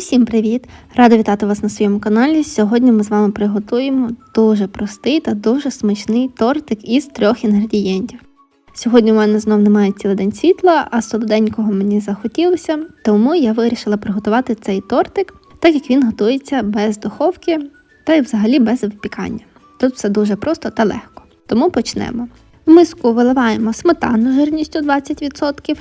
Усім привіт! Рада вітати вас на своєму каналі. Сьогодні ми з вами приготуємо дуже простий та дуже смачний тортик із трьох інгредієнтів. Сьогодні у мене знов немає цілий день світла, а солоденького мені захотілося, тому я вирішила приготувати цей тортик, так як він готується без духовки та й взагалі без випікання. Тут все дуже просто та легко. Тому почнемо. В миску виливаємо сметану жирністю 20%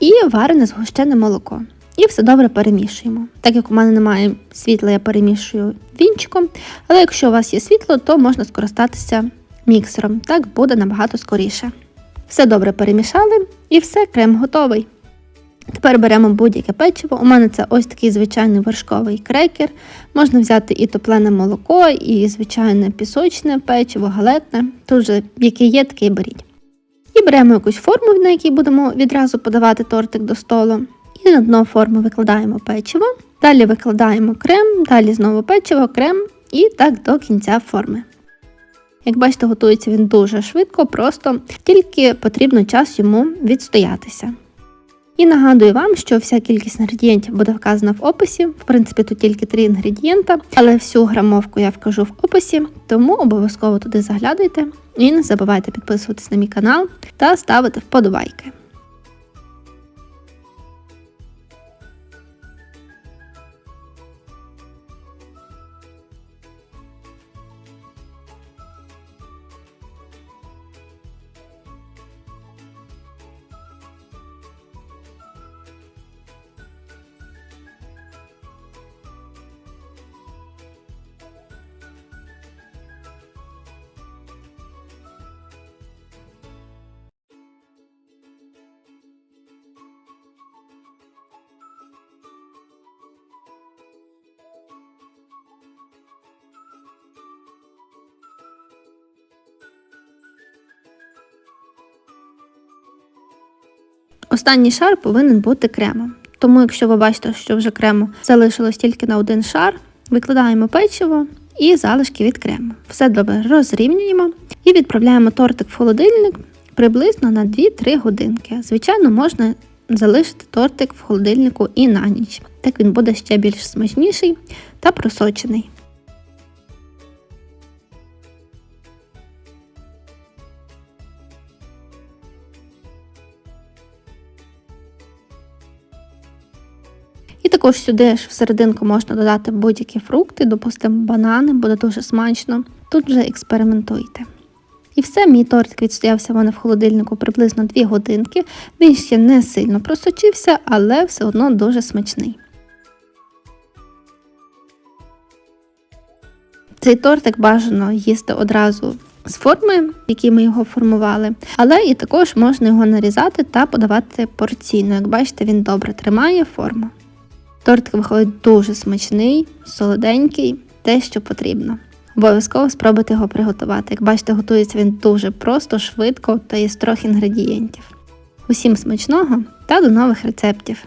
і варене згущене молоко. І все добре перемішуємо. Так як у мене немає світла, я перемішую вінчиком. Але якщо у вас є світло, то можна скористатися міксером. Так буде набагато скоріше. Все добре перемішали і все, крем готовий. Тепер беремо будь-яке печиво. У мене це ось такий звичайний вершковий крекер. Можна взяти і топлене молоко, і звичайне пісочне печиво, галетне. Тут же яке є, таке і беріть. І беремо якусь форму, на якій будемо відразу подавати тортик до столу. І на дно форми викладаємо печиво, далі викладаємо крем, далі знову печиво, крем і так до кінця форми. Як бачите, готується він дуже швидко, просто тільки потрібно час йому відстоятися. І нагадую вам, що вся кількість інгредієнтів буде вказана в описі. В принципі, тут тільки три інгредієнта, але всю грамовку я вкажу в описі, тому обов'язково туди заглядуйте і не забувайте підписуватись на мій канал та ставити вподобайки. Останній шар повинен бути кремом. Тому, якщо ви бачите, що вже крему залишилось тільки на один шар, викладаємо печиво і залишки від крему. Все добре розрівнюємо і відправляємо тортик в холодильник приблизно на 2-3 годинки. Звичайно, можна залишити тортик в холодильнику і на ніч. Так він буде ще більш смачніший та просочений. Також сюди ж всерединку можна додати будь-які фрукти, допустимо, банани, буде дуже смачно. Тут вже експериментуйте. І все, мій тортик відстоявся в мене в холодильнику приблизно 2 годинки. Він ще не сильно просочився, але все одно дуже смачний. Цей тортик бажано їсти одразу з форми, в якій ми його формували, але і також можна його нарізати та подавати порційно. Як бачите, він добре тримає форму. Тортик виходить дуже смачний, солоденький, те, що потрібно. Обов'язково спробуйте його приготувати. Як бачите, готується він дуже просто, швидко та із трьох інгредієнтів. Усім смачного та до нових рецептів!